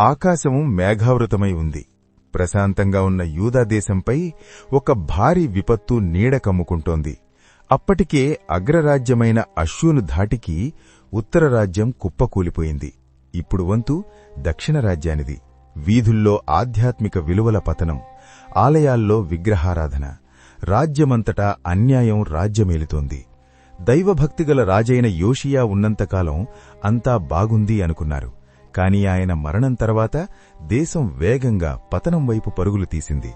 ఆకాశము మేఘావృతమై ఉంది. ప్రశాంతంగా ఉన్న యూదాదేశంపై ఒక భారీ విపత్తు నీడ కమ్ముకుంటోంది. అప్పటికే అగ్రరాజ్యమైన అశ్యూను ధాటికి ఉత్తర రాజ్యం కుప్పకూలిపోయింది. ఇప్పుడు వంతు దక్షిణ రాజ్యానిది. వీధుల్లో ఆధ్యాత్మిక విలువల పతనం ఆలయాల్లో విగ్రహారాధన రాజ్యమంతటా అన్యాయం రాజ్యమేలుతోంది. దైవభక్తిగల రాజైన యోషియా ఉన్నంతకాలం అంతా బాగుంది అనుకున్నారు. కాని ఆయన మరణం తర్వాత దేశం వేగంగా పతనం వైపు పరుగులు తీసింది.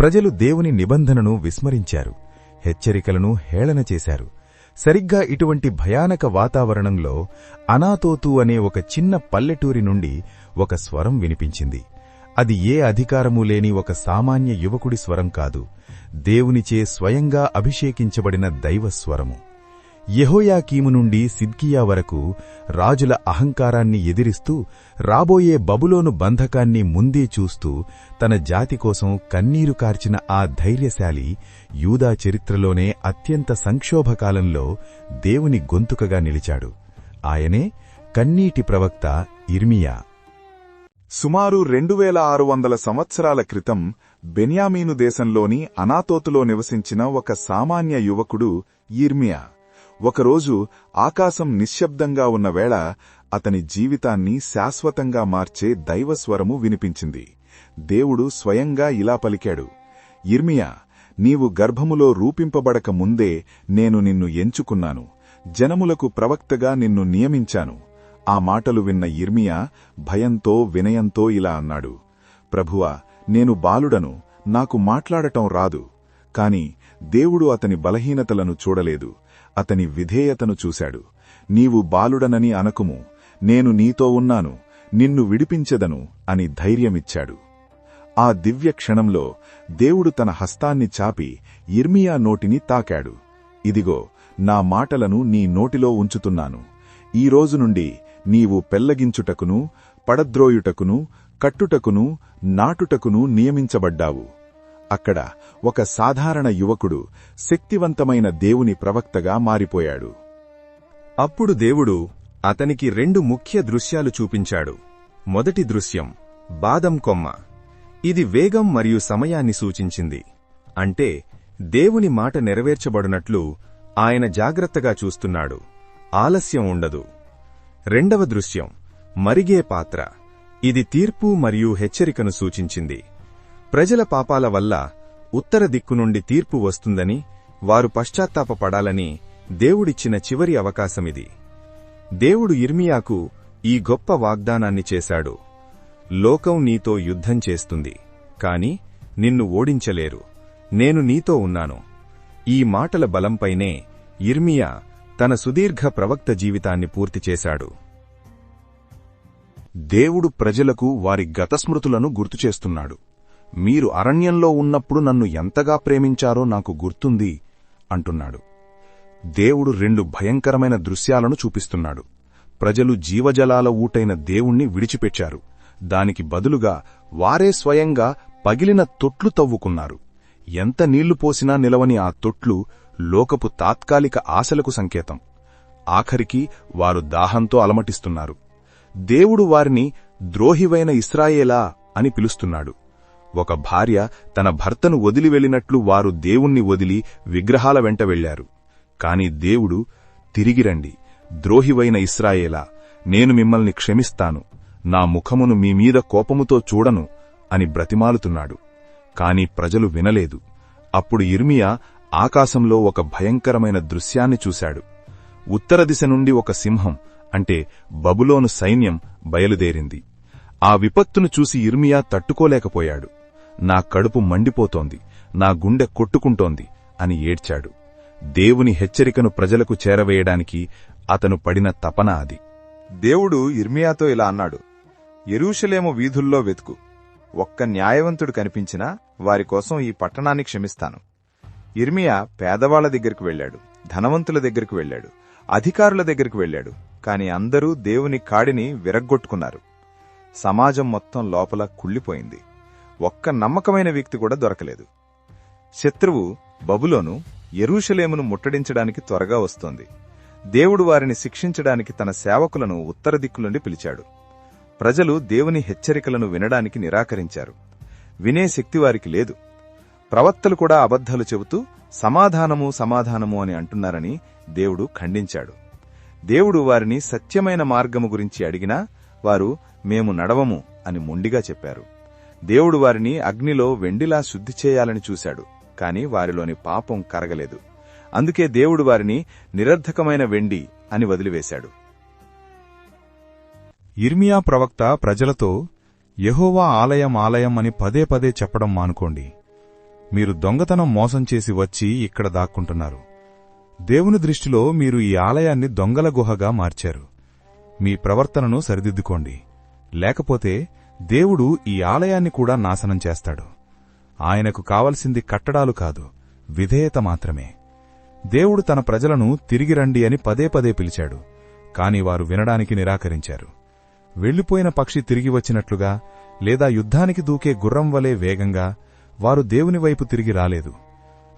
ప్రజలు దేవుని నిబంధనను విస్మరించారు. హెచ్చరికలను హేళన చేశారు. సరిగ్గా ఇటువంటి భయానక వాతావరణంలో అనాతోతు అనే ఒక చిన్న పల్లెటూరి నుండి ఒక స్వరం వినిపించింది. అది ఏ అధికారమూ లేని ఒక సామాన్య యువకుడి స్వరం కాదు. దేవునిచే స్వయంగా అభిషేకించబడిన దైవస్వరము యెహోయాకీము నుండి సిద్కియా వరకు రాజుల అహంకారాన్ని ఎదిరిస్తూ రాబోయే బబులోను బంధకాన్ని ముందే చూస్తూ తన జాతి కోసం కన్నీరు కార్చిన ఆ ధైర్యశాలి యూదా చరిత్రలోనే అత్యంత సంక్షోభకాలంలో దేవుని గొంతుకగా నిలిచాడు. ఆయనే కన్నీటి ప్రవక్త ఇర్మియా. సుమారు రెండు వేల ఆరు వందల సంవత్సరాల క్రితం బెన్యామీను దేశంలోని అనాతోతులో నివసించిన ఒక సామాన్య యువకుడు ఇర్మియా. ఒకరోజు ఆకాశం నిశ్శబ్దంగా ఉన్న వేళ అతని జీవితాన్ని శాశ్వతంగా మార్చే దైవస్వరము వినిపించింది. దేవుడు స్వయంగా ఇలా పలికాడు. ఇర్మియా నీవు గర్భములో రూపింపబడక ముందే నేను నిన్ను ఎంచుకున్నాను. జనములకు ప్రవక్తగా నిన్ను నియమించాను. ఆ మాటలు విన్న ఇర్మియా భయంతో వినయంతో ఇలా అన్నాడు. ప్రభువా నేను బాలుడను. నాకు మాట్లాడటం రాదు. కాని దేవుడు అతని బలహీనతలను చూడలేదు. అతని విధేయతను చూశాడు. నీవు బాలుడనని అనకుము. నేను నీతో ఉన్నాను. నిన్ను విడిపించెదను అని ధైర్యమిచ్చాడు. ఆ దివ్య క్షణంలో దేవుడు తన హస్తాన్ని చాపి ఇర్మియా నోటిని తాకాడు. ఇదిగో నా మాటలను నీ నోటిలో ఉంచుతున్నాను. ఈ రోజు నుండి నీవు పెల్లగించుటకును పడద్రోయుటకును కట్టుటకును నాటుటకును నియమించబడ్డావు. అక్కడ ఒక సాధారణ యువకుడు శక్తివంతమైన దేవుని ప్రవక్తగా మారిపోయాడు. అప్పుడు దేవుడు అతనికి రెండు ముఖ్య దృశ్యాలు చూపించాడు. మొదటి దృశ్యం బాదం కొమ్మ. ఇది వేగం మరియు సమయాన్ని సూచించింది. అంటే దేవుని మాట నెరవేర్చబడినట్లు ఆయన జాగ్రత్తగా చూస్తున్నాడు. ఆలస్యం ఉండదు. రెండవ దృశ్యం మరిగే పాత్ర. ఇది తీర్పు మరియు హెచ్చరికను సూచించింది. ప్రజల పాపాల వల్ల ఉత్తర దిక్కు నుండి తీర్పు వస్తుందని వారు పశ్చాత్తాపపడాలని దేవుడిచ్చిన చివరి అవకాశమిది. దేవుడు ఇర్మియాకు ఈ గొప్ప వాగ్దానాన్ని చేశాడు. లోకం నీతో యుద్ధం చేస్తుంది కాని నిన్ను ఓడించలేరు. నేను నీతో ఉన్నాను. ఈ మాటల బలంపైనే ఇర్మియా తన సుదీర్ఘ ప్రవక్త జీవితాన్ని పూర్తి చేశాడు. దేవుడు ప్రజలకు వారి గతస్మృతులను గుర్తుచేస్తున్నాడు. మీరు అరణ్యంలో ఉన్నప్పుడు నన్ను ఎంతగా ప్రేమించారో నాకు గుర్తుంది అంటున్నాడు. దేవుడు రెండు భయంకరమైన దృశ్యాలను చూపిస్తున్నాడు. ప్రజలు జీవజలాల ఊటైన దేవుణ్ణి విడిచిపెట్టారు. దానికి బదులుగా వారే స్వయంగా పగిలిన తొట్లు తవ్వుకున్నారు. ఎంత నీళ్ళు పోసినా నిలవని ఆ తొట్లు లోకపు తాత్కాలిక ఆశలకు సంకేతం. ఆఖరికి వారు దాహంతో అలమటిస్తున్నారు. దేవుడు వారిని ద్రోహివైన ఇస్రాయేలా అని పిలుస్తున్నాడు. ఒక భార్య తన భర్తను వదిలి వెళ్ళినట్లు వారు దేవుణ్ణి వదిలి విగ్రహాల వెంట వెళ్ళారు కాని దేవుడు తిరిగిరండి ద్రోహివైన ఇస్రాయేలా నేను మిమ్మల్ని క్షమిస్తాను నా ముఖమును మీమీద కోపముతో చూడను అని బ్రతిమాలుతున్నాడు. కాని ప్రజలు వినలేదు. అప్పుడు ఇర్మియా ఆకాశంలో ఒక భయంకరమైన దృశ్యాన్ని చూశాడు. ఉత్తర దిశ నుండి ఒక సింహం అంటే బబులోను సైన్యం బయలుదేరింది. ఆ విపత్తును చూసి ఇర్మియా తట్టుకోలేకపోయాడు. నా కడుపు మండిపోతోంది నా గుండె కొట్టుకుంటోంది అని ఏడ్చాడు. దేవుని హెచ్చరికను ప్రజలకు చేరవేయడానికి అతను పడిన తపన అది. దేవుడు ఇర్మియాతో ఇలా అన్నాడు ఎరూషలేము వీధుల్లో వెతుకు. ఒక్క న్యాయవంతుడు కనిపించినా వారి కోసం ఈ పట్టణాన్ని క్షమిస్తాను. ఇర్మియా పేదవాళ్ళ దగ్గరికి వెళ్ళాడు ధనవంతుల దగ్గరికి వెళ్ళాడు అధికారుల దగ్గరికి వెళ్ళాడు కాని అందరూ దేవుని కాడిని విరగ్గొట్టుకున్నారు. సమాజం మొత్తం లోపల కుళ్ళిపోయింది. ఒక్క నమ్మకమైన వ్యక్తి కూడా దొరకలేదు. శత్రువు బబులోను ఎరూషలేమును ముట్టడించడానికి త్వరగా వస్తోంది. దేవుడు వారిని శిక్షించడానికి తన సేవకులను ఉత్తర దిక్కు నుండి పిలిచాడు. ప్రజలు దేవుని హెచ్చరికలను వినడానికి నిరాకరించారు. వినే శక్తి వారికి లేదు. ప్రవక్తలు కూడా అబద్ధాలు చెబుతూ సమాధానము సమాధానము అని అంటున్నారని దేవుడు ఖండించాడు. దేవుడు వారిని సత్యమైన మార్గము గురించి అడిగినా వారు మేము నడవము అని మొండిగా చెప్పారు. దేవుడు వారిని అగ్నిలో వెండిలా శుద్ధి చేయాలని చూశాడు కాని వారిలోని పాపం కరగలేదు. అందుకే దేవుడు వారిని నిరర్ధకమైన వెండి అని వదిలివేశాడు. ఇర్మియా ప్రవక్త ప్రజలతో యహోవా ఆలయం ఆలయం అని పదే పదే చెప్పడం మానుకోండి. మీరు దొంగతనం మోసం చేసి వచ్చి ఇక్కడ దాక్కుంటున్నారు. దేవుని దృష్టిలో మీరు ఈ ఆలయాన్ని దొంగల గుహగా మార్చారు. మీ ప్రవర్తనను సరిదిద్దుకోండి. లేకపోతే దేవుడు ఈ ఆలయాన్ని కూడా నాశనం చేస్తాడు. ఆయనకు కావలసింది కట్టడాలు కాదు విధేయత మాత్రమే. దేవుడు తన ప్రజలను తిరిగి రండి అని పదే పదే పిలిచాడు కాని వారు వినడానికి నిరాకరించారు. వెళ్ళిపోయిన పక్షి తిరిగి వచ్చినట్లుగా లేదా యుద్ధానికి దూకే గుర్రం వలె వేగంగా వారు దేవుని వైపు తిరిగి రాలేదు.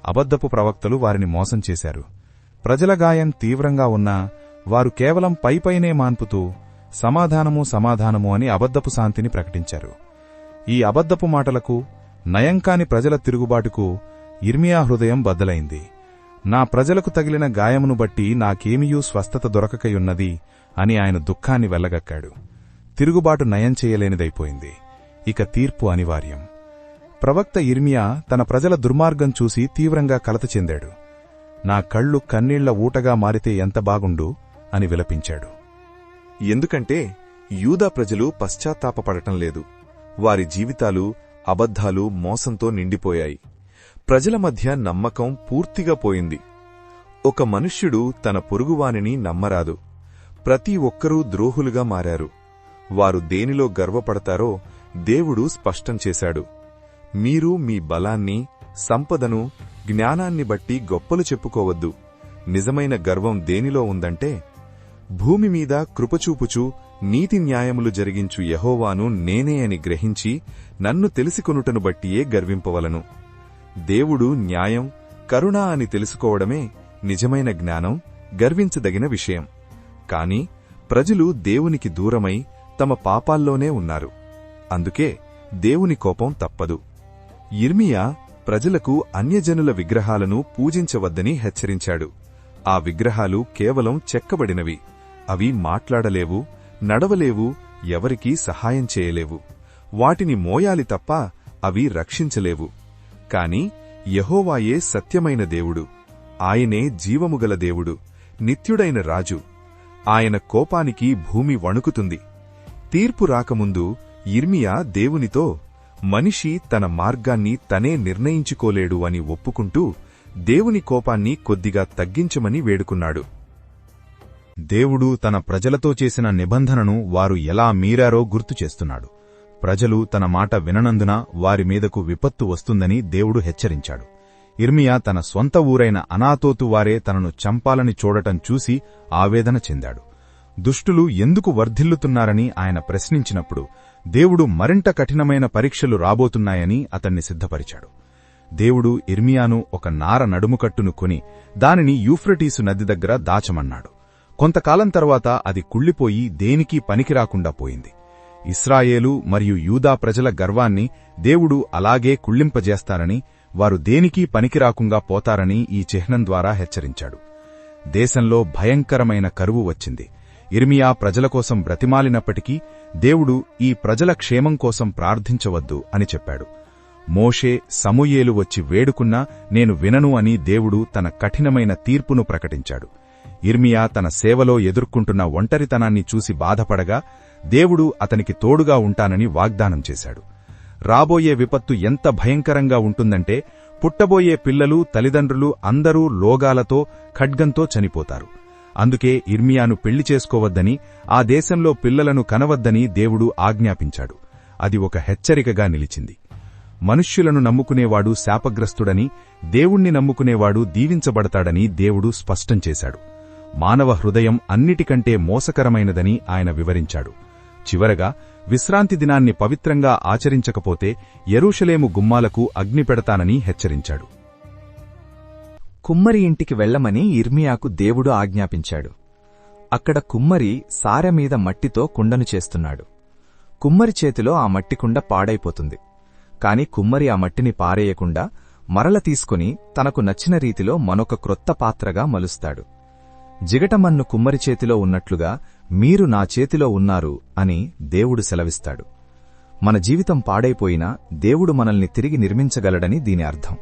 అబద్ధపు ప్రవక్తలు వారిని మోసం చేశారు. ప్రజల గాయం తీవ్రంగా ఉన్నా వారు కేవలం పైపైనే మాన్పుతూ సమాధానము సమాధానము అని అబద్ధపు శాంతిని ప్రకటించారు. ఈ అబద్ధపు మాటలకు నయంకాని ప్రజల తిరుగుబాటుకు ఇర్మియా హృదయం బద్దలైంది. నా ప్రజలకు తగిలిన గాయమును బట్టి నాకేమియూ స్వస్థత దొరకకయున్నది అని ఆయన దుఃఖాన్ని వెళ్ళగక్కాడు తిరుగుబాటు నయం చేయలేనిదైపోయింది. ఇక తీర్పు అనివార్యం. ప్రవక్త ఇర్మియా తన ప్రజల దుర్మార్గం చూసి తీవ్రంగా కలత చెందాడు. నా కళ్ళు కన్నీళ్ళ ఊటగా మారితే ఎంత బాగుండు అని విలపించాడు. ఎందుకంటే యూదా ప్రజలు పశ్చాత్తాపడటం లేదు. వారి జీవితాలు అబద్ధాలు మోసంతో నిండిపోయాయి. ప్రజల మధ్య నమ్మకం పూర్తిగా పోయింది. ఒక మనుష్యుడు తన పొరుగువానిని నమ్మరాదు. ప్రతి ఒక్కరూ ద్రోహులుగా మారారు. వారు దేనిలో గర్వపడతారో దేవుడు స్పష్టం చేశాడు. మీరు మీ బలాన్ని సంపదను జ్ఞానాన్ని బట్టి గొప్పలు చెప్పుకోవద్దు. నిజమైన గర్వం దేనిలో ఉందంటే భూమి మీద కృపచూపుచు నీతి న్యాయములు జరిగించు యహోవాను నేనే అని గ్రహించి నన్ను తెలిసికొనుటను బట్టియే గర్వింపవలను. దేవుడు న్యాయం కరుణ అని తెలుసుకోవడమే నిజమైన జ్ఞానం గర్వించదగిన విషయం. కాని ప్రజలు దేవునికి దూరమై తమ పాపాల్లోనే ఉన్నారు. అందుకే దేవుని కోపం తప్పదు. ఇర్మియా ప్రజలకు అన్యజనుల విగ్రహాలను పూజించవద్దని హెచ్చరించాడు. ఆ విగ్రహాలు కేవలం చెక్కబడినవి. అవి మాట్లాడలేవు నడవలేవు ఎవరికీ సహాయం చేయలేవు. వాటిని మోయాలి తప్ప అవి రక్షించలేవు. కాని యహోవాయే సత్యమైన దేవుడు. ఆయనే జీవముగల దేవుడు నిత్యుడైన రాజు. ఆయన కోపానికి భూమి వణుకుతుంది. తీర్పు రాకముందు ఇర్మియా దేవునితో మనిషి తన మార్గాన్ని తనే నిర్ణయించుకోలేడు అని ఒప్పుకుంటూ దేవుని కోపాన్ని కొద్దిగా తగ్గించమని వేడుకున్నాడు. దేవుడు తన ప్రజలతో చేసిన నిబంధనను వారు ఎలా మీరారో గుర్తు చేస్తున్నాడు. ప్రజలు తన మాట విననందున వారి మీదకు విపత్తు వస్తుందని దేవుడు హెచ్చరించాడు. ఇర్మియా తన స్వంత ఊరైన అనాతోతు వారే తనను చంపాలని చూడటం చూసి ఆవేదన చెందాడు. దుష్టులు ఎందుకు వర్ధిల్లుతున్నారని ఆయన ప్రశ్నించినప్పుడు దేవుడు మరింత కఠినమైన పరీక్షలు రాబోతున్నాయని అతన్ని సిద్ధపరిచాడు. దేవుడు ఇర్మియాను ఒక నార నడుముకట్టును కొని దానిని యూఫ్రటీసు నది దగ్గర దాచమన్నాడు. కొంతకాలం తర్వాత అది కుళ్ళిపోయి దేనికీ పనికిరాకుండా పోయింది. ఇస్రాయేలు మరియు యూదా ప్రజల గర్వాన్ని దేవుడు అలాగే కుళ్ళింపజేస్తారని వారు దేనికీ పనికిరాకుండా పోతారని ఈ చిహ్నం ద్వారా హెచ్చరించాడు. దేశంలో భయంకరమైన కరువు వచ్చింది. ఇర్మియా ప్రజల కోసం బ్రతిమాలినప్పటికీ దేవుడు ఈ ప్రజల క్షేమం కోసం ప్రార్థించవద్దు అని చెప్పాడు. మోషే సమూయేలు వచ్చి వేడుకున్నా నేను వినను అని దేవుడు తన కఠినమైన తీర్పును ప్రకటించాడు. ఇర్మియా తన సేవలో ఎదుర్కొంటున్న ఒంటరితనాన్ని చూసి బాధపడగా దేవుడు అతనికి తోడుగా ఉంటానని వాగ్దానం చేశాడు. రాబోయే విపత్తు ఎంత భయంకరంగా ఉంటుందంటే పుట్టబోయే పిల్లలు తల్లిదండ్రులు అందరూ లోగాలతో ఖడ్గంతో చనిపోతారు. అందుకే ఇర్మియాను పెళ్ళి చేసుకోవద్దని ఆ దేశంలో పిల్లలను కనవద్దని దేవుడు ఆజ్ఞాపించాడు. అది ఒక హెచ్చరికగా నిలిచింది. మనుష్యులను నమ్ముకునేవాడు శాపగ్రస్తుడని దేవుణ్ణి నమ్ముకునేవాడు దీవించబడతాడని దేవుడు స్పష్టం చేశాడు. మానవ హృదయం అన్నిటికంటే మోసకరమైనదని ఆయన వివరించాడు. చివరగా విశ్రాంతి దినాన్ని పవిత్రంగా ఆచరించకపోతే ఎరుషలేము గుమ్మాలకు అగ్ని పెడతానని హెచ్చరించాడు. కుమ్మరి ఇంటికి వెళ్ళమని ఇర్మియాకు దేవుడు ఆజ్ఞాపించాడు. అక్కడ కుమ్మరి సారెమీద మట్టితో కుండను చేస్తున్నాడు. కుమ్మరి చేతిలో ఆ మట్టికుండ పాడైపోతుంది. కాని కుమ్మరి ఆ మట్టిని పారేయకుండా మరల తీసుకుని తనకు నచ్చిన రీతిలో మరొక క్రొత్త పాత్రగా మలుస్తాడు. జిగటమన్ను కుమ్మరి చేతిలో ఉన్నట్లుగా మీరు నా చేతిలో ఉన్నారు అని దేవుడు సెలవిస్తాడు. మన జీవితం పాడైపోయినా దేవుడు మనల్ని తిరిగి నిర్మించగలడని దీని అర్థం.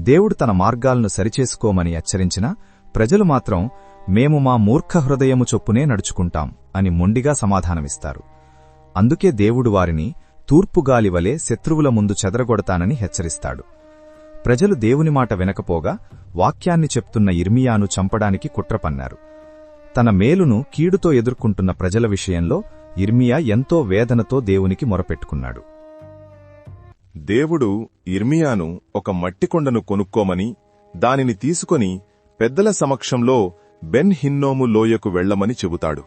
దేవుడు తన మార్గాలను సరిచేసుకోమని హెచ్చరించినా ప్రజలు మాత్రం మేము మా మూర్ఖ హృదయము చొప్పునే నడుచుకుంటాం అని మొండిగా సమాధానమిస్తారు. అందుకే దేవుడు వారిని తూర్పుగాలి వలె శత్రువుల ముందు చెదరగొడతానని హెచ్చరిస్తాడు. ప్రజలు దేవుని మాట వినకపోగా వాక్యాన్ని చెప్తున్న ఇర్మియాను చంపడానికి కుట్రపన్నారు. తన మేలును కీడుతో ఎదుర్కొంటున్న ప్రజల విషయంలో ఇర్మియా ఎంతో వేదనతో దేవునికి మొరపెట్టుకున్నాడు. దేవుడు ఇర్మియాను ఒక మట్టికొండను కొనుక్కోమని దానిని తీసుకొని పెద్దల సమక్షంలో బెన్ హిన్నోము లోయకు వెళ్ళమని చెబుతాడు.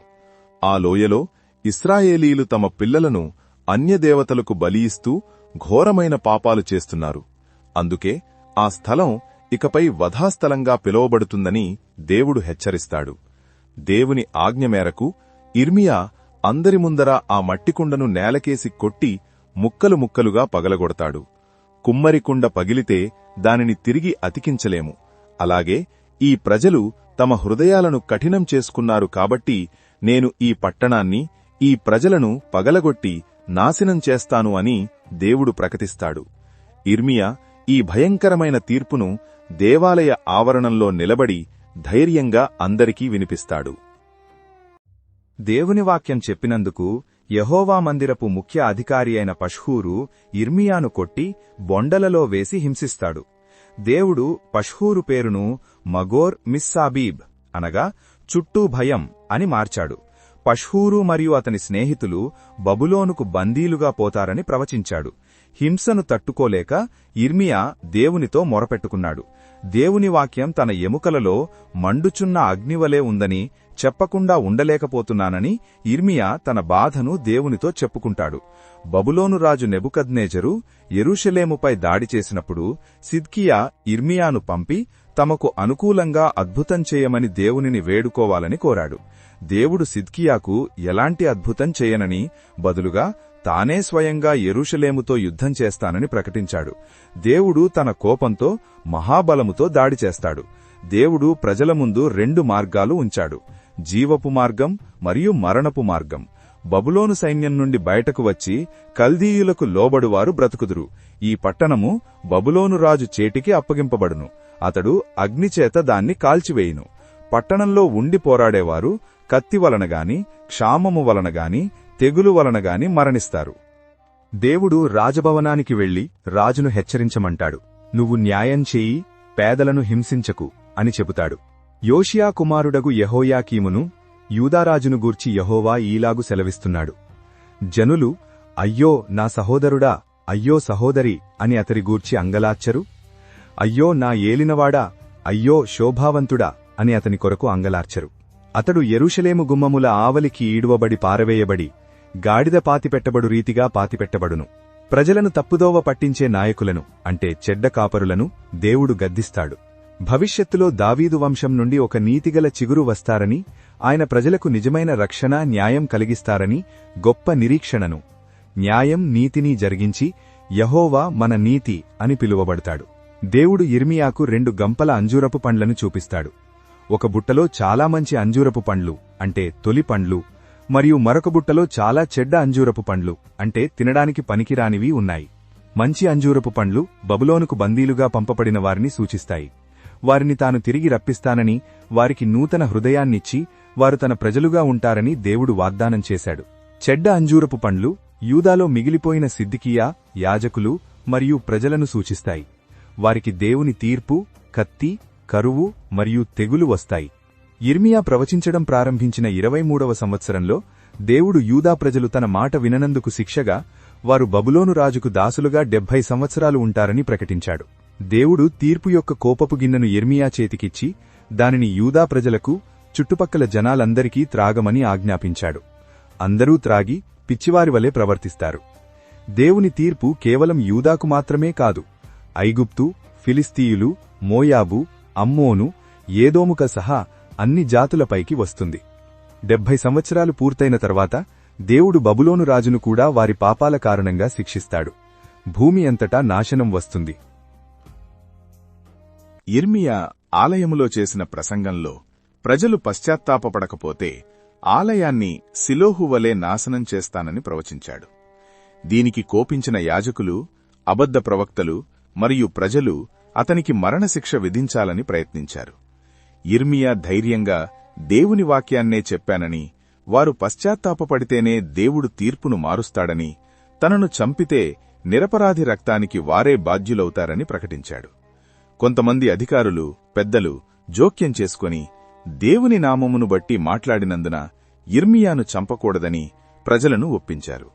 ఆ లోయలో ఇస్రాయేలీలు తమ పిల్లలను అన్యదేవతలకు బలి ఇస్తూ ఘోరమైన పాపాలు చేస్తున్నారు. అందుకే ఆ స్థలం ఇకపై వధాస్థలంగా పిలువబడుతుందని దేవుడు హెచ్చరిస్తాడు. దేవుని ఆజ్ఞ మేరకు ఇర్మియా అందరి ముందర ఆ మట్టికుండను నేలకేసి కొట్టి ముక్కలు ముక్కలుగా పగలగొడతాడు. కుమ్మరికుండ పగిలితే దానిని తిరిగి అతికించలేము. అలాగే ఈ ప్రజలు తమ హృదయాలను కఠినం చేసుకున్నారు కాబట్టి నేను ఈ పట్టణాన్ని ఈ ప్రజలను పగలగొట్టి నాశనం చేస్తాను అని దేవుడు ప్రకటిస్తాడు. ఇర్మియా ఈ భయంకరమైన తీర్పును దేవాలయ ఆవరణంలో నిలబడి ధైర్యంగా అందరికీ వినిపిస్తాడు. దేవుని వాక్యం చెప్పినందుకు యహోవా మందిరపు ముఖ్య అధికారి అయిన పష్హూరు ఇర్మియాను కొట్టి బొండలలో వేసి హింసిస్తాడు. దేవుడు పష్హూరు పేరును మగోర్ మిస్సాబీబ్ అనగా చుట్టూ భయం అని మార్చాడు. పష్హూరు మరియు అతని స్నేహితులు బబులోనుకు బందీలుగా పోతారని ప్రవచించాడు. హింసను తట్టుకోలేక ఇర్మియా దేవునితో మొరపెట్టుకున్నాడు. దేవుని వాక్యం తన ఎముకలలో మండుచున్న అగ్నివలే ఉందని చెప్పకుండా ఉండలేకపోతున్నానని ఇర్మియా తన బాధను దేవునితో చెప్పుకుంటాడు. బబులోను రాజు నెబుకద్నేజరు ఎరుషలేముపై దాడి చేసినప్పుడు సిద్కియా ఇర్మియాను పంపి తమకు అనుకూలంగా అద్భుతం చేయమని దేవునిని వేడుకోవాలని కోరాడు. దేవుడు సిద్కియాకు ఎలాంటి అద్భుతం చేయనని బదులుగా తానే స్వయంగా ఎరుషలేముతో యుద్ధం చేస్తానని ప్రకటించాడు. దేవుడు తన కోపంతో మహాబలముతో దాడి చేస్తాడు. దేవుడు ప్రజల ముందు రెండు మార్గాలు ఉంచాడు. జీవపు మార్గం మరియు మరణపు మార్గం. బబులోను సైన్యం నుండి బయటకు వచ్చి కల్దీయులకు లోబడువారు బ్రతుకుదురు. ఈ పట్టణము బబులోను రాజు చేటికి అప్పగింపబడును. అతడు అగ్నిచేత దాన్ని కాల్చివేయును. పట్టణంలో ఉండి పోరాడేవారు కత్తి వలన గాని క్షామము వలన గాని తెగులు వలనగాని మరణిస్తారు. దేవుడు రాజభవనానికి వెళ్ళి రాజును హెచ్చరించమంటాడు. నువ్వు న్యాయం చేయి పేదలను హింసించకు అని చెబుతాడు. యోషియా కుమారుడగు యహోయాకీమును యూదారాజును గూర్చి యహోవా ఈలాగు సెలవిస్తున్నాడు. జనులు అయ్యో నా సహోదరుడా అయ్యో సహోదరి అని అతరి గూర్చి అంగలార్చరు. అయ్యో నా ఏలినవాడా అయ్యో శోభావంతుడా అని అతని కొరకు అంగలార్చరు. అతడు ఎరుషలేము గుమ్మముల ఆవలికి ఈడువబడి పారవేయబడి గాడిద పాతిపెట్టబడు రీతిగా పాతిపెట్టబడును. ప్రజలను తప్పుదోవ పట్టించే నాయకులను అంటే చెడ్డ కాపరులను దేవుడు గద్దిస్తాడు. భవిష్యత్తులో దావీదు వంశం నుండి ఒక నీతిగల చిగురు వస్తారని ఆయన ప్రజలకు నిజమైన రక్షణ న్యాయం కలిగిస్తారని గొప్ప నిరీక్షణను. న్యాయం నీతిని జరిగించి యహోవా మన నీతి అని పిలువబడతాడు. దేవుడు ఇర్మియాకు రెండు గంపల అంజూరపు పండ్లను చూపిస్తాడు. ఒక బుట్టలో చాలా మంచి అంజూరపు పండ్లు అంటే తొలి పండ్లు మరియు మరొక బుట్టలో చాలా చెడ్డ అంజూరపు పండ్లు అంటే తినడానికి పనికిరానివి ఉన్నాయి. మంచి అంజూరపు పండ్లు బబులోనుకు బందీలుగా పంపబడిన వారిని సూచిస్తాయి. వారిని తాను తిరిగి రప్పిస్తానని వారికి నూతన హృదయాన్నిచ్చి వారు తన ప్రజలుగా ఉంటారని దేవుడు వాగ్దానం చేశాడు. చెడ్డ అంజూరపు పండ్లు యూదాలో మిగిలిపోయిన సిద్దికియా యాజకులు మరియు ప్రజలను సూచిస్తాయి. వారికి దేవుని తీర్పు కత్తి కరువు మరియు తెగులు వస్తాయి. ఇర్మియా ప్రవచించడం ప్రారంభించిన ఇరవై మూడవ సంవత్సరంలో దేవుడు యూదా ప్రజలు తన మాట విననందుకు శిక్షగా వారు బబులోను రాజుకు దాసులుగా డెబ్బై సంవత్సరాలు ఉంటారని ప్రకటించాడు. దేవుడు తీర్పు యొక్క కోపపు గిన్నెను ఇర్మియా చేతికిచ్చి దానిని యూదా ప్రజలకు చుట్టుపక్కల జనాలందరికీ త్రాగమని ఆజ్ఞాపించాడు. అందరూ త్రాగి పిచ్చివారి వలె ప్రవర్తిస్తారు. దేవుని తీర్పు కేవలం యూదాకు మాత్రమే కాదు ఐగుప్తు ఫిలిస్తీయులు మోయాబు అమ్మోను ఏదోముక సహా అన్ని జాతులపైకి వస్తుంది. డెబ్బై సంవత్సరాలు పూర్తయిన తర్వాత దేవుడు బబులోను రాజును కూడా వారి పాపాల కారణంగా శిక్షిస్తాడు. భూమి అంతటా నాశనం వస్తుంది. ఇర్మియా ఆలయములో చేసిన ప్రసంగంలో ప్రజలు పశ్చాత్తాపపడకపోతే ఆలయాన్ని సిలోహు వలె నాశనం చేస్తానని ప్రవచించాడు. దీనికి కోపించిన యాజకులు అబద్ధ ప్రవక్తలు మరియు ప్రజలు అతనికి మరణశిక్ష విధించాలని ప్రయత్నించారు. ఇర్మియా ధైర్యంగా దేవుని వాక్యాన్నే చెప్పానని వారు పశ్చాత్తాపపడితేనే దేవుడు తీర్పును మారుస్తాడని తనను చంపితే నిరపరాధి రక్తానికి వారే బాధ్యులవుతారని ప్రకటించాడు. కొంతమంది అధికారులు పెద్దలు జోక్యం చేసుకుని దేవుని నామమును బట్టి మాట్లాడినందున ఇర్మియాను చంపకూడదని ప్రజలను ఒప్పించారు.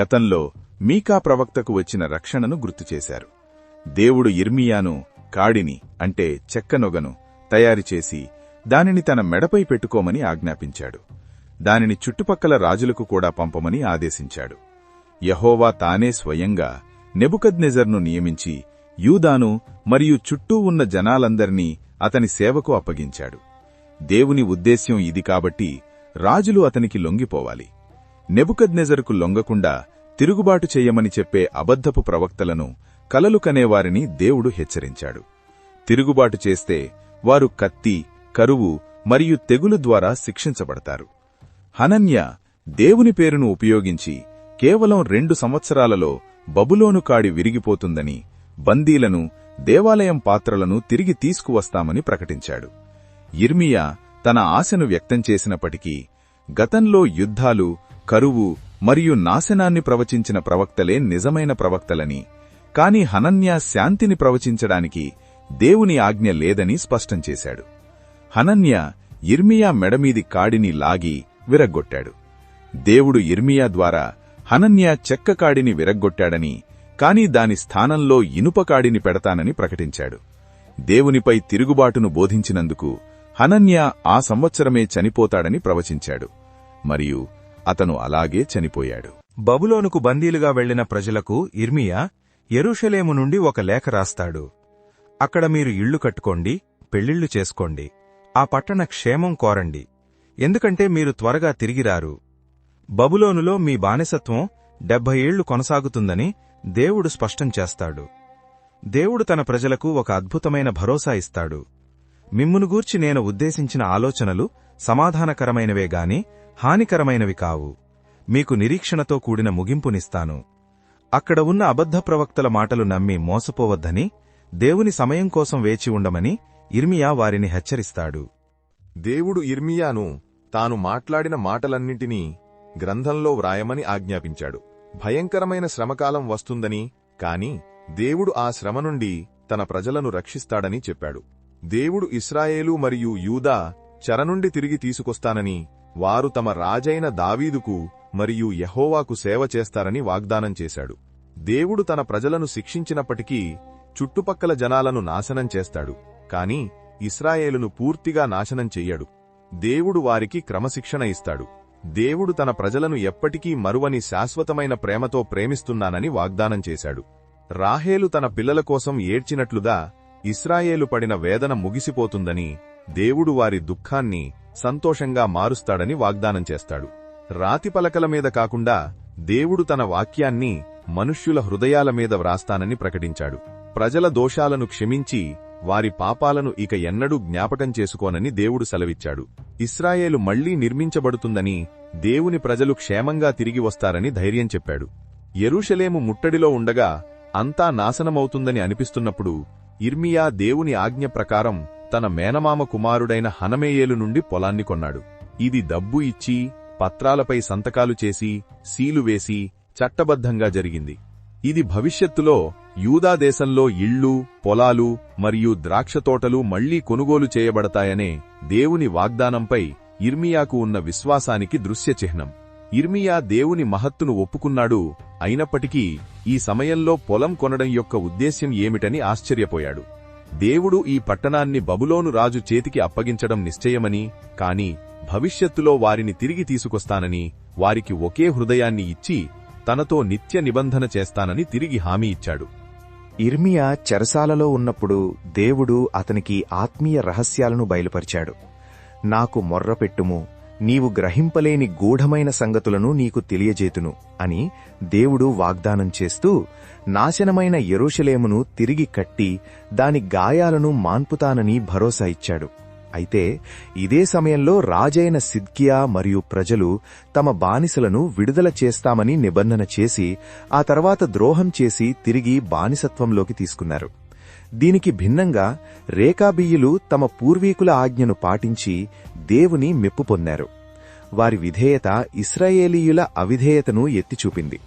గతంలో మీకా ప్రవక్తకు వచ్చిన రక్షణను గుర్తుచేశారు. దేవుడు ఇర్మియాను కాడిని అంటే చెక్కనొగను తయారుచేసి దానిని తన మెడపై పెట్టుకోమని ఆజ్ఞాపించాడు. దానిని చుట్టుపక్కల రాజులకు కూడా పంపమని ఆదేశించాడు. యహోవా తానే స్వయంగా నెబుకద్నెజర్ను నియమించి యూదాను మరియు చుట్టూ ఉన్న జనాలందర్నీ అతని సేవకు అప్పగించాడు. దేవుని ఉద్దేశ్యం ఇది కాబట్టి రాజులు అతనికి లొంగిపోవాలి. నెబుకద్నెజర్కు లొంగకుండా తిరుగుబాటు చెయ్యమని చెప్పే అబద్ధపు ప్రవక్తలను కలలు కనేవారిని దేవుడు హెచ్చరించాడు. తిరుగుబాటు చేస్తే వారు కత్తి కరువు మరియు తెగులు ద్వారా శిక్షించబడతారు. హనన్య దేవుని పేరును ఉపయోగించి కేవలం రెండు సంవత్సరాలలో బబులోను కాడి విరిగిపోతుందని బందీలను దేవాలయం పాత్రలను తిరిగి తీసుకువస్తామని ప్రకటించాడు. ఇర్మియా తన ఆశను వ్యక్తం చేసినప్పటికీ గతంలో యుద్ధాలు కరువు మరియు నాశనాన్ని ప్రవచించిన ప్రవక్తలే నిజమైన ప్రవక్తలని కాని హనన్య శాంతిని ప్రవచించడానికి దేవుని ఆజ్ఞ లేదని స్పష్టం చేశాడు. హనన్య ఇర్మియా మెడమీది కాడిని లాగి విరగ్గొట్టాడు. దేవుడు ఇర్మియా ద్వారా హనన్య చెక్క కాడిని విరగ్గొట్టాడని కాని దాని స్థానంలో ఇనుప కాడిని పెడతానని ప్రకటించాడు. దేవునిపై తిరుగుబాటును బోధించినందుకు హనన్య ఆ సంవత్సరమే చనిపోతాడని ప్రవచించాడు. మరియు అతను అలాగే చనిపోయాడు. బబులోనుకు బందీలుగా వెళ్ళిన ప్రజలకు ఇర్మియా ఎరుషలేము నుండి ఒక లేఖ రాస్తాడు. అక్కడ మీరు ఇళ్ళు కట్టుకోండి పెళ్ళిళ్ళు చేసుకోండి. ఆ పట్టణ క్షేమం కోరండి. ఎందుకంటే మీరు త్వరగా తిరిగిరారు. బబులోనులో మీ బానిసత్వం డెబ్బై ఏళ్ళు కొనసాగుతుందని దేవుడు స్పష్టం చేస్తాడు. దేవుడు తన ప్రజలకు ఒక అద్భుతమైన భరోసా ఇస్తాడు. మిమ్మును గూర్చి నేను ఉద్దేశించిన ఆలోచనలు సమాధానకరమైనవే గాని హానికరమైనవి కావు. మీకు నిరీక్షణతో కూడిన ముగింపునిస్తాను. అక్కడ ఉన్న అబద్ధ ప్రవక్తల మాటలు నమ్మి మోసపోవద్దని దేవుని సమయం కోసం వేచి ఉండమని ఇర్మియా వారిని హెచ్చరిస్తాడు. దేవుడు ఇర్మియాను తాను మాట్లాడిన మాటలన్నింటినీ గ్రంథంలో వ్రాయమని ఆజ్ఞాపించాడు. భయంకరమైన శ్రమకాలం వస్తుందని కాని దేవుడు ఆ శ్రమ నుండి తన ప్రజలను రక్షిస్తాడని చెప్పాడు. దేవుడు ఇస్రాయేలు మరియు యూదా చెర నుండి తిరిగి తీసుకొస్తానని వారు తమ రాజైన దావీదుకు మరియు యహోవాకు సేవ చేస్తారని వాగ్దానం చేశాడు. దేవుడు తన ప్రజలను శిక్షించినప్పటికీ చుట్టుపక్కల జనాలను నాశనం చేస్తాడు. కాని ఇస్రాయేలును పూర్తిగా నాశనం చెయ్యడు. దేవుడు వారికి క్రమశిక్షణ ఇస్తాడు. దేవుడు తన ప్రజలను ఎప్పటికీ మరువని శాశ్వతమైన ప్రేమతో ప్రేమిస్తున్నానని వాగ్దానం చేశాడు. రాహేలు తన పిల్లల కోసం ఏడ్చినట్లుగా ఇస్రాయేలు పడిన వేదన ముగిసిపోతుందని దేవుడు వారి దుఃఖాన్ని సంతోషంగా మారుస్తాడని వాగ్దానం చేస్తాడు. రాతి పలకల మీద కాకుండా దేవుడు తన వాక్యాన్ని మనుష్యుల హృదయాల మీద వ్రాస్తానని ప్రకటించాడు. ప్రజల దోషాలను క్షమించి వారి పాపాలను ఇక ఎన్నడూ జ్ఞాపకం చేసుకోనని దేవుడు సెలవిచ్చాడు. ఇస్రాయేలు మళ్ళీ నిర్మించబడుతుందని దేవుని ప్రజలు క్షేమంగా తిరిగి వస్తారని ధైర్యం చెప్పాడు. ఎరుషలేము ముట్టడిలో ఉండగా అంతా నాశనమవుతుందని అనిపిస్తున్నప్పుడు ఇర్మియా దేవుని ఆజ్ఞ ప్రకారం తన మేనమామ కుమారుడైన హనమేయేలు నుండి పొలాన్ని కొన్నాడు. ఇది డబ్బు ఇచ్చి పత్రాలపై సంతకాలు చేసి సీలు వేసి చట్టబద్ధంగా జరిగింది. ఇది భవిష్యత్తులో యూదాదేశంలో ఇళ్ళు పొలాలు మరియు ద్రాక్షతోటలు మళ్ళీ కొనుగోలు చేయబడతాయనే దేవుని వాగ్దానంపై ఇర్మియాకు ఉన్న విశ్వాసానికి దృశ్య చిహ్నం. ఇర్మియా దేవుని మహత్తును ఒప్పుకున్నాడు అయినప్పటికీ ఈ సమయంలో పొలం కొనడం యొక్క ఉద్దేశ్యం ఏమిటని ఆశ్చర్యపోయాడు. దేవుడు ఈ పట్టణాన్ని బబులోను రాజు చేతికి అప్పగించడం నిశ్చయమని కాని భవిష్యత్తులో వారిని తిరిగి తీసుకొస్తానని వారికి ఒకే హృదయాన్ని ఇచ్చి తనతో నిత్య నిబంధన చేస్తానని తిరిగి హామీ ఇచ్చాడు. ఇర్మియా చెరసాలలో ఉన్నప్పుడు దేవుడు అతనికి ఆత్మీయ రహస్యాలను బయలుపరిచాడు. నాకు మొర్రపెట్టుము నీవు గ్రహింపలేని గూఢమైన సంగతులను నీకు తెలియజేతును అని దేవుడు వాగ్దానం చేస్తూ నాశనమైన ఎరుషలేమును తిరిగి కట్టి దాని గాయాలను మాన్పుతానని భరోసా ఇచ్చాడు. అయితే ఇదే సమయంలో రాజైన సిద్కియా మరియు ప్రజలు తమ బానిసలను విడుదల చేస్తామని నిబంధన చేసి ఆ తర్వాత ద్రోహం చేసి తిరిగి బానిసత్వంలోకి తీసుకున్నారు. దీనికి భిన్నంగా రేకాబీయులు తమ పూర్వీకుల ఆజ్ఞను పాటించి దేవుని మెప్పు పొందారు. వారి విధేయత ఇస్రాయేలీయుల అవిధేయతను ఎత్తిచూపింది.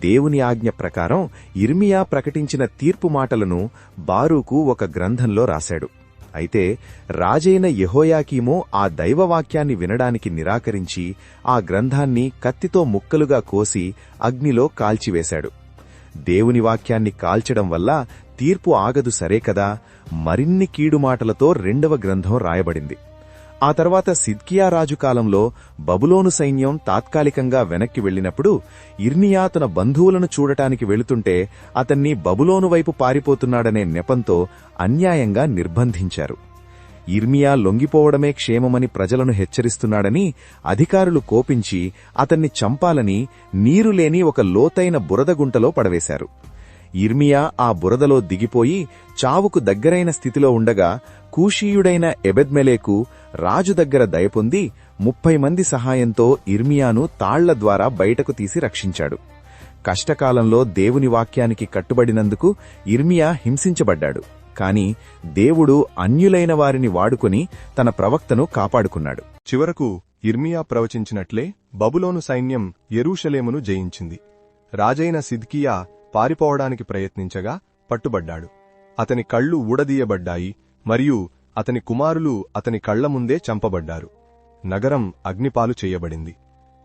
దేవుని ఆజ్ఞ ప్రకారం ఇర్మియా ప్రకటించిన తీర్పు మాటలను బారూకు ఒక గ్రంథంలో రాశాడు. అయితే రాజైన యహోయాకీమో ఆ దైవవాక్యాన్ని వినడానికి నిరాకరించి ఆ గ్రంథాన్ని కత్తితో ముక్కలుగా కోసి అగ్నిలో కాల్చివేశాడు. దేవుని వాక్యాన్ని కాల్చడం వల్ల తీర్పు ఆగదు సరే కదా? మరిన్ని కీడుమాటలతో రెండవ గ్రంథం రాయబడింది. ఆ తర్వాత సిద్కియా రాజు కాలంలో బబులోను సైన్యం తాత్కాలికంగా వెనక్కి వెళ్ళినప్పుడు ఇర్మియా తన బంధువులను చూడటానికి వెళుతుంటే అతన్ని బబులోను వైపు పారిపోతున్నాడనే నెపంతో అన్యాయంగా నిర్బంధించారు. ఇర్మియా లొంగిపోవడమే క్షేమమని ప్రజలను హెచ్చరిస్తున్నాడని అధికారులు కోపించి అతన్ని చంపాలని నీరులేని ఒక లోతైన బురదగుంటలో పడవేశారు. ఇర్మియా ఆ బురదలో దిగిపోయి చావుకు దగ్గరైన స్థితిలో ఉండగా కూషీయుడైన ఎబెద్మెలేకు రాజు దగ్గర దయపొంది ముప్పై మంది సహాయంతో ఇర్మియాను తాళ్ళ ద్వారా బయటకు తీసి రక్షించాడు. కష్టకాలంలో దేవుని వాక్యానికి కట్టుబడినందుకు ఇర్మియా హింసించబడ్డాడు. కాని దేవుడు అన్యులైన వారిని వాడుకుని తన ప్రవక్తను కాపాడుకున్నాడు. చివరకు ఇర్మియా ప్రవచించినట్లే బబులోను సైన్యం ఎరూషలేమును జయించింది. రాజైన సిద్కియా పారిపోవడానికి ప్రయత్నించగా పట్టుబడ్డాడు. అతని కళ్ళు ఊడదీయబడ్డాయి మరియు అతని కుమారులు అతని కళ్ళ ముందే చంపబడ్డారు. నగరం అగ్నిపాలు చేయబడింది.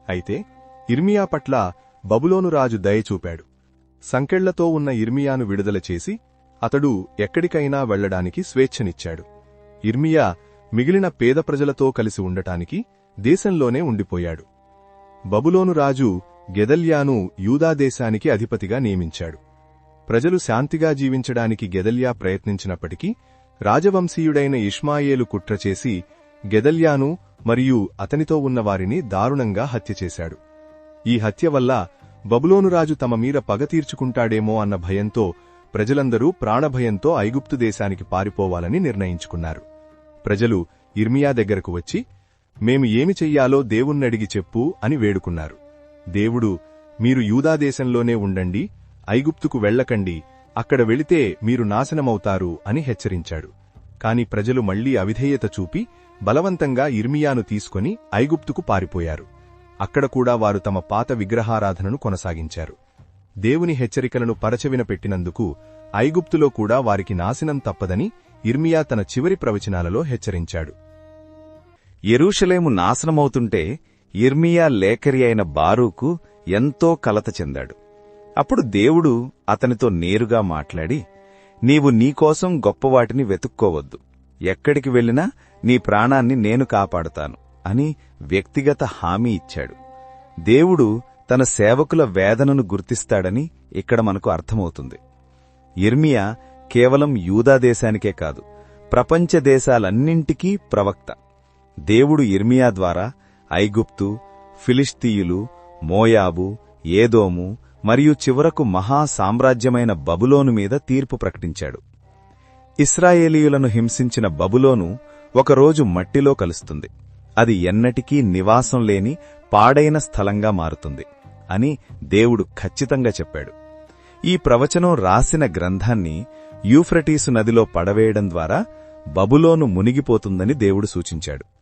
అయితే ఇర్మియా పట్ల బబులోను రాజు దయ చూపాడు. సంకెళ్ళతో ఉన్న ఇర్మియాను విడుదల చేసి అతడు ఎక్కడికైనా వెళ్ళడానికి స్వేచ్ఛనిచ్చాడు. ఇర్మియా మిగిలిన పేద ప్రజలతో కలిసి ఉండటానికి దేశంలోనే ఉండిపోయాడు. బబులోను రాజు గెదల్యాను యూదాదేశానికి అధిపతిగా నియమించాడు. ప్రజలు శాంతిగా జీవించడానికి గెదల్యా ప్రయత్నించినప్పటికీ రాజవంశీయుడైన ఇష్మాయేలు కుట్రచేసి గెదల్యాను మరియు అతనితో ఉన్నవారిని దారుణంగా హత్య చేశాడు. ఈ హత్య వల్ల బబులోనురాజు తమ మీద పగ తీర్చుకుంటాడేమో అన్న భయంతో ప్రజలందరూ ప్రాణభయంతో ఐగుప్తు దేశానికి పారిపోవాలని నిర్ణయించుకున్నారు. ప్రజలు ఇర్మియా దగ్గరకు వచ్చి మేము ఏమి చెయ్యాలో దేవుణ్ణడిగి చెప్పు అని వేడుకున్నారు. దేవుడు మీరు యూదాదేశంలోనే ఉండండి ఐగుప్తుకు వెళ్ళకండి అక్కడ వెళితే మీరు నాశనమవుతారు అని హెచ్చరించాడు. కాని ప్రజలు మళ్ళీ అవిధేయత చూపి బలవంతంగా ఇర్మియాను తీసుకుని ఐగుప్తుకు పారిపోయారు. అక్కడ కూడా వారు తమ పాత విగ్రహారాధనను కొనసాగించారు. దేవుని హెచ్చరికలను పరచవిన పెట్టినందుకు ఐగుప్తులో కూడా వారికి నాశనం తప్పదని ఇర్మియా తన చివరి ప్రవచనాలలో హెచ్చరించాడు. ఎరూషలేము నాశనమవుతుంటే ఇర్మియా లేఖరి అయిన బారూకు ఎంతో కలత చెందాడు. అప్పుడు దేవుడు అతనితో నేరుగా మాట్లాడి నీవు నీకోసం గొప్పవాటిని వెతుక్కోవద్దు. ఎక్కడికి వెళ్ళినా నీ ప్రాణాన్ని నేను కాపాడుతాను అని వ్యక్తిగత హామీ ఇచ్చాడు. దేవుడు తన సేవకుల వేదనను గుర్తిస్తాడని ఇక్కడ మనకు అర్థమవుతుంది. ఇర్మియా కేవలం యూదా దేశానికే కాదు ప్రపంచ దేశాలన్నింటికీ ప్రవక్త. దేవుడు ఇర్మియా ద్వారా ఐగుప్తు ఫిలిస్తీయులు మోయాబు ఏదోము మరియు చివరకు మహా సామ్రాజ్యమైన బబులోను మీద తీర్పు ప్రకటించాడు. ఇస్రాయేలీయులను హింసించిన బబులోను ఒకరోజు మట్టిలో కలుస్తుంది. అది ఎన్నటికీ నివాసం లేని పాడైన స్థలంగా మారుతుంది అని దేవుడు ఖచ్చితంగా చెప్పాడు. ఈ ప్రవచనం రాసిన గ్రంథాన్ని యూఫ్రటీసు నదిలో పడవేయడం ద్వారా బబులోను మునిగిపోతుందని దేవుడు సూచించాడు.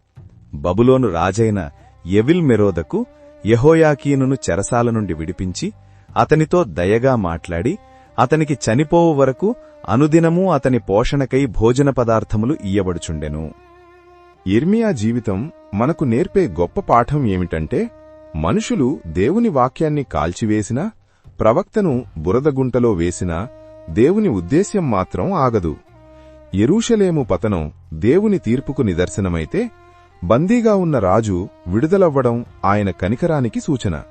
బబులోను రాజైన ఎవిల్ మెరోదకు యెహోయాకీనును చెరసాల నుండి విడిపించి అతనితో దయగా మాట్లాడి అతనికి చనిపోవు వరకు అనుదినమూ అతని పోషణకై భోజన పదార్థములు ఇయ్యబడుచుండెను. ఇర్మియా జీవితం మనకు నేర్పే గొప్ప పాఠం ఏమిటంటే మనుషులు దేవుని వాక్యాన్ని కాల్చివేసినా ప్రవక్తను బురదగుంటలో వేసినా దేవుని ఉద్దేశ్యం మాత్రం ఆగదు. ఎరూషలేము పతనం దేవుని తీర్పుకు నిదర్శనమైతే బందీగా ఉన్న రాజు విడుదలవ్వడం ఆయన కనికరానికి సూచన.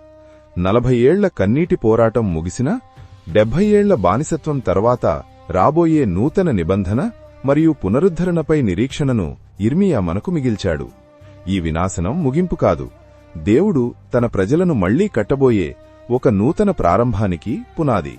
నలభై ఏళ్ళ కన్నీటి పోరాటం ముగిసినా డెబ్బై ఏళ్ళ బానిసత్వం తర్వాత రాబోయే నూతన నిబంధన మరియు పునరుద్ధరణపై నిరీక్షణను ఇర్మియా మనకు మిగిల్చాడు. ఈ వినాశనం ముగింపు కాదు. దేవుడు తన ప్రజలను మళ్ళీ కట్టబోయే ఒక నూతన ప్రారంభానికి పునాది.